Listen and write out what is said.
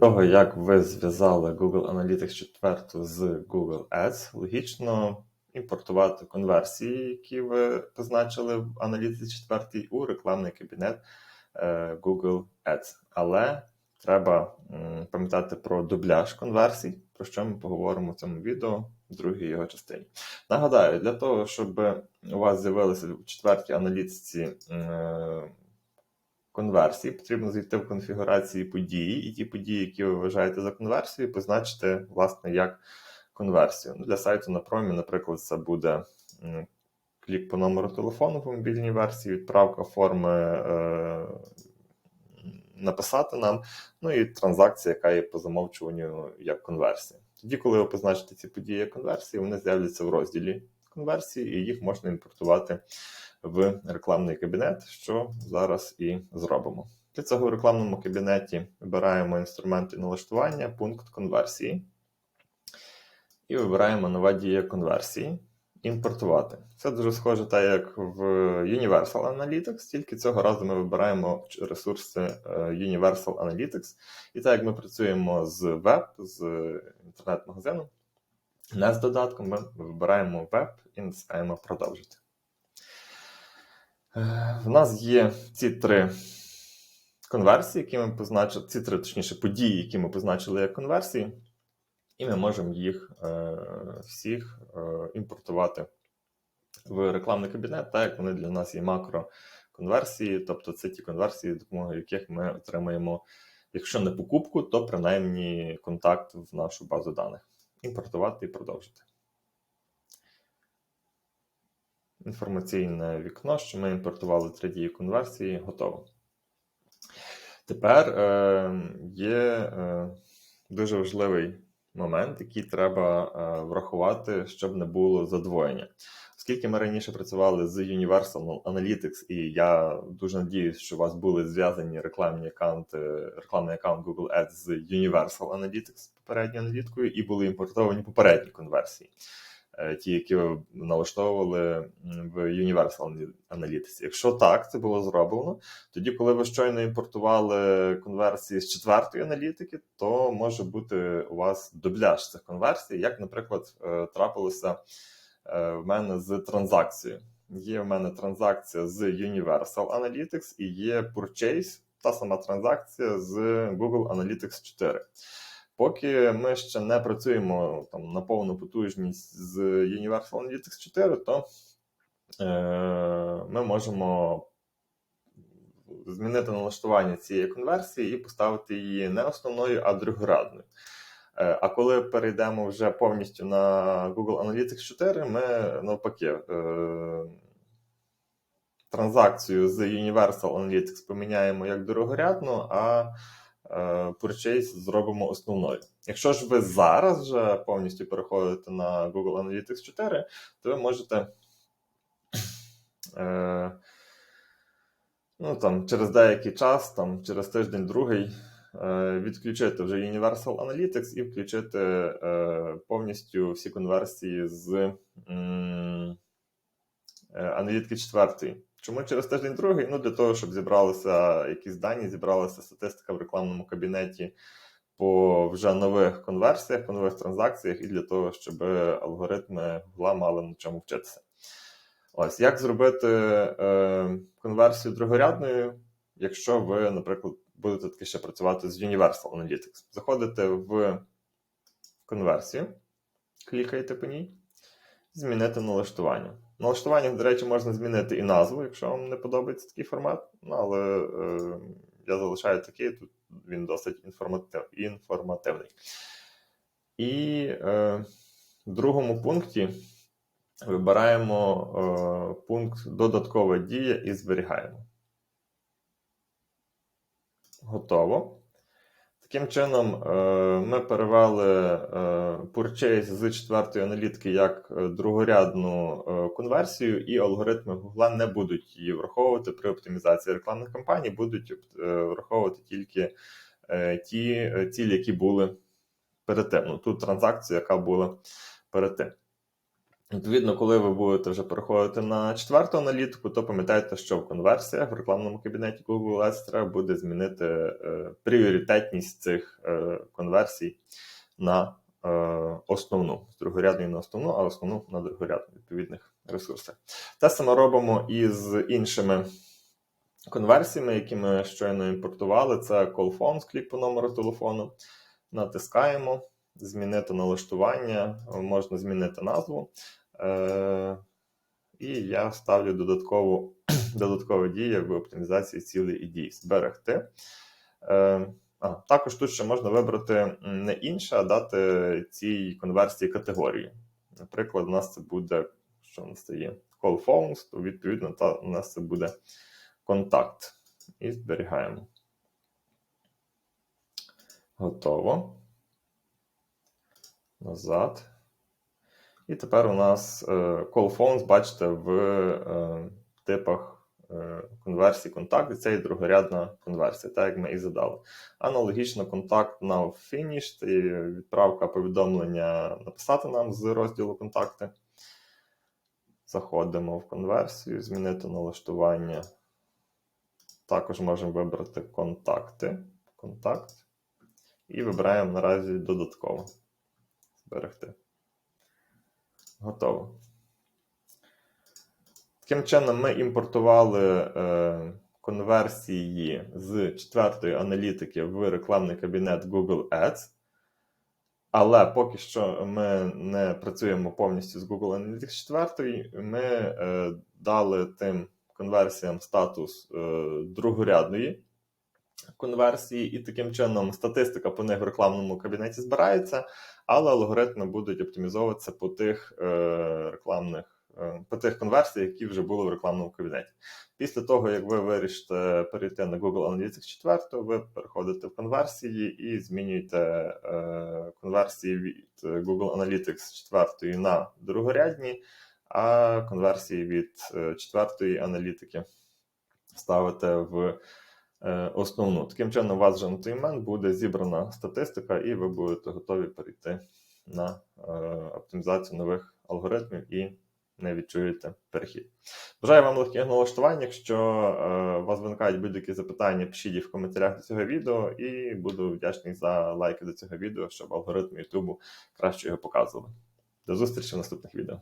Того, як ви зв'язали Google Analytics 4 з Google Ads, логічно імпортувати конверсії, які ви позначили в Analytics 4 у рекламний кабінет е, Google Ads. Але треба пам'ятати про дубляж конверсій, про що ми поговоримо в цьому відео в другій його частині. Нагадаю, для того, щоб у вас з'явилися в четвертій аналітиці конверсії, потрібно зайти в конфігурації події, і ті події, які ви вважаєте за конверсію, позначити, власне, як конверсію. Ну, Для сайту на промі, наприклад, це буде клік по номеру телефону в мобільній версії, відправка форми е, написати нам, ну і транзакція, яка є по замовчуванню як конверсія. Тоді, коли ви позначите ці події як конверсії, вони з'являться в розділі конверсії, і їх можна імпортувати в рекламний кабінет, що зараз і зробимо. Для цього в рекламному кабінеті вибираємо інструменти налаштування, пункт конверсії. І вибираємо нова дія конверсії. Імпортувати. Це дуже схоже, так як в Universal Analytics, тільки цього разу ми вибираємо ресурси е, Universal Analytics. І так як ми працюємо з веб, з інтернет-магазином, не з додатком, ми вибираємо веб і натискаємо продовжити. Е, В нас є ці три конверсії, які ми позначили, ці три, точніше, події, які ми позначили як конверсії, і ми можемо їх е, всіх е, імпортувати в рекламний кабінет, так як вони для нас є макроконверсії, тобто це ті конверсії, допомогою яких ми отримаємо, якщо не покупку, то принаймні контакт в нашу базу даних. Імпортувати і продовжити. Інформаційне вікно, що ми імпортували 3 дії конверсії, готово. Тепер е, є е, дуже важливий момент, який треба е, врахувати, щоб не було задвоєння. Оскільки ми раніше працювали з Universal Analytics, і я дуже надіюсь, що у вас були зв'язані рекламні аккаунти, рекламний аккаунт Google Ads з Universal Analytics попередньою аналіткою, і були імпортовані попередні конверсії. Е, Ті, які ви налаштовували в Universal Analytics. Якщо так, це було зроблено, тоді, коли ви щойно імпортували конверсії з четвертої аналітики, то може бути у вас дубляж цих конверсій, як, наприклад, е, трапилося е, в мене з транзакцією. Є в мене транзакція з Universal Analytics і є Purchase, та сама транзакція з Google Analytics 4. Поки ми ще не працюємо там на повну потужність з Universal Analytics 4, то е, ми можемо змінити налаштування цієї конверсії і поставити її не основною, а другорядною. Е, А коли перейдемо вже повністю на Google Analytics 4, ми навпаки е, транзакцію з Universal Analytics поміняємо як дорогорядну, а е, Purchase зробимо основною. Якщо ж ви зараз вже повністю переходите на Google Analytics 4, то ви можете ну, там, через деякий час, там, через тиждень-другий, відключити вже Universal Analytics і включити е, повністю всі конверсії з е, аналітики 4. Чому через тиждень другий? Ну, для того, щоб зібралися якісь дані, зібралася статистика в рекламному кабінеті по вже нових конверсіях, по нових транзакціях, і для того, щоб алгоритми Google мали на чому вчитися. Ось як зробити е, конверсію другорядною, якщо ви, наприклад, будете таки ще працювати з Universal Analytics. Заходите в конверсію, клікаєте по ній, змінити налаштування. В налаштуваннях, до речі, можна змінити і назву, якщо вам не подобається такий формат. Ну, але е, я залишаю такий, тут він досить інформатив, інформативний. І е, в другому пункті вибираємо е, пункт Додаткова дія і зберігаємо. Готово. Таким чином, е, ми перевели е, Purchase з четвертої аналітики як е, другорядну конверсію, і алгоритми Google не будуть її враховувати при оптимізації рекламних кампаній, будуть враховувати тільки ті цілі, які були перед тим. Ну, ту транзакцію, яка була перед тим. Відповідно, коли ви будете вже переходити на четверту аналітику, то пам'ятайте, що в конверсіях в рекламному кабінеті Google Ads треба буде змінити е, пріоритетність цих е, конверсій на е, основну, з другорядної на основну, а основну на другорядну відповідних ресурсах. Те саме робимо і з іншими конверсіями, які ми щойно імпортували. Це call phone, клік по номеру телефону. Натискаємо, змінити налаштування, можна змінити назву. Е, і я ставлю додаткову, додаткові дії в оптимізації цілей і дій. Зберегти. Е, а, також тут ще можна вибрати не інше, а дати цій конверсії категорії. Наприклад, у нас це буде, що у нас це є call phones, то відповідно та, у нас це буде контакт. І зберігаємо. Готово. Назад. І тепер у нас е, call phones, бачите, в е, типах е, конверсії контакт, це і другорядна конверсія, так як ми і задали. Аналогічно контакт now finish, це відправка повідомлення написати нам з розділу контакти. Заходимо в конверсію, змінити налаштування. Також можемо вибрати контакти. Контакт. І вибираємо наразі додатково. Зберегти. Готово. Таким чином, ми імпортували е, конверсії з четвертої аналітики в рекламний кабінет Google Ads. Але поки що ми не працюємо повністю з Google Analytics 4. Ми е, дали тим конверсіям статус е, другорядної конверсії, і таким чином статистика по них в рекламному кабінеті збирається, але алгоритми будуть оптимізовуватися по тих е, рекламних. е, По тих конверсіях, які вже були в рекламному кабінеті. Після того, як ви вирішите перейти на Google Analytics 4, ви переходите в конверсії і змінюєте е, конверсії від Google Analytics 4 на другорядні, а конверсії від е, четвертої аналітики ставите в е, основну. Таким чином, у вас вже на той момент буде зібрана статистика, і ви будете готові перейти на е, оптимізацію нових алгоритмів і не відчуєте перехід. Бажаю вам легких налаштувань. Якщо е, у вас виникають будь-які запитання, пишіть їх в коментарях до цього відео, і буду вдячний за лайки до цього відео, щоб алгоритми YouTube краще його показували. До зустрічі в наступних відео.